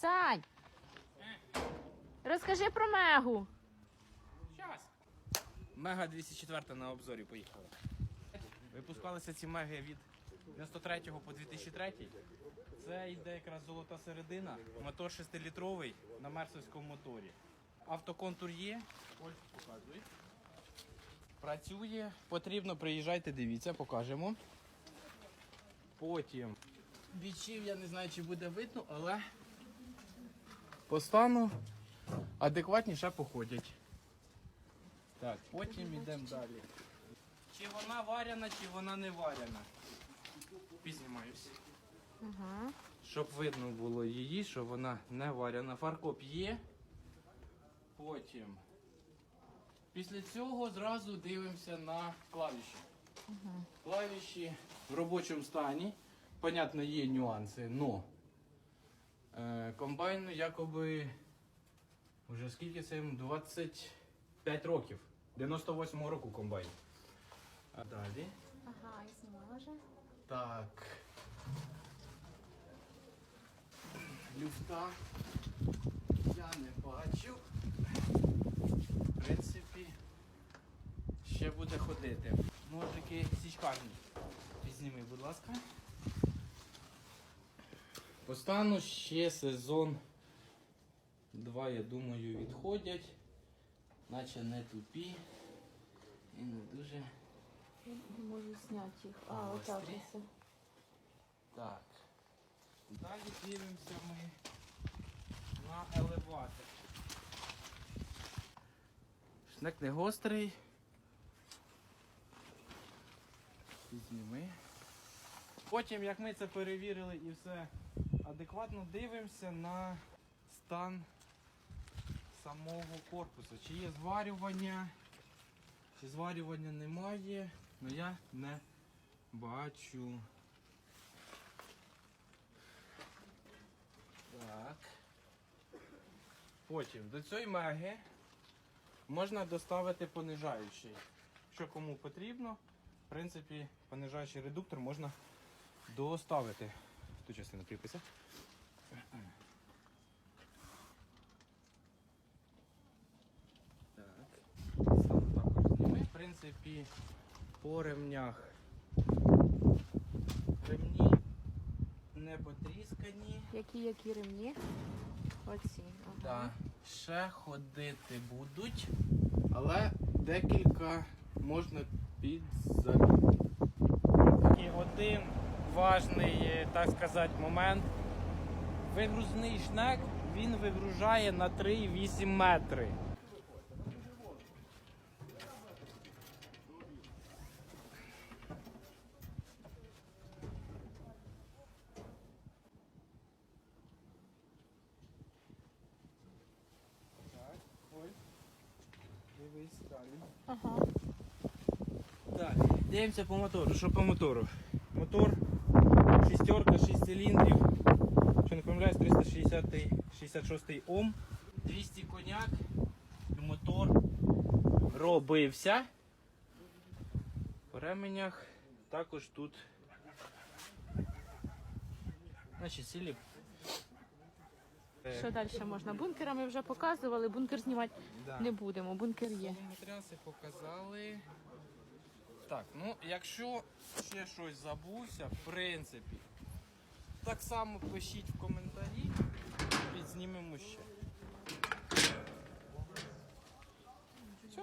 Сань, розкажи про Мегу. Щас. Мега 204 на обзорі поїхала. Випускалися ці меги від 93 по 2003. Це йде якраз золота середина. Мотор 6-літровий на мерсовському моторі. Автоконтур є. Ось показуй. Працює. Потрібно, приїжджайте, дивіться, покажемо. Потім. Бічів, я не знаю, чи буде видно, але по стану адекватніше походять. Так, потім йдемо далі. Чи вона варена, чи вона не варена. Пізнімаюся. Ага. Щоб видно було її, що вона не варена. Фаркоп є. Потім. Після цього зразу дивимося на клавіші. Клавіші в робочому стані. Понятно, є нюанси, но е, комбайн якоби вже скільки це йому? 25 років. 98-го року комбайн. А далі. Ага, і знімала вже. Так. Люфта я не бачу. В принципі, ще буде ходити. Ножики січкарні. Візьми, будь ласка. По стану ще сезон 2, я думаю, відходять. Наче не тупі. І не дуже. Не можу зняти їх. А, отак ось. Так. Далі дивимося ми на елеватор. Шнек не гострий. Візьми. Потім, як ми це перевірили і все адекватно, дивимося на стан самого корпусу. Чи є зварювання, чи зварювання немає, але я не бачу. Так. Потім до цієї меги можна доставити понижаючий. Що кому потрібно, в принципі, понижаючий редуктор можна доставити. Ту частину приписи. Так. Сам також зніми. В принципі, по ремнях. Ремні не потріскані. Які які ремні? Оці. Ага. Да. Ще ходити будуть, але декілька можна підзамінити. І один важний, так сказати, момент. Вигрузний шнек він вигружає на 3,8 метри. Дивись далі. Ага. Так, дивимося по мотору. Що по мотору? Мотор шістерка, 6 циліндрів. Що не помиляюсь, 366 Ом. 200 коняк. Мотор робився. По ременях також тут. Значить, сілі. Що далі можна? Бункера ми вже показували, бункер знімати Да. не будемо, бункер є. Матеріали показали. Так, ну якщо ще щось забувся, в принципі, так само пишіть в коментарі, підзнімемо ще. Е, Все.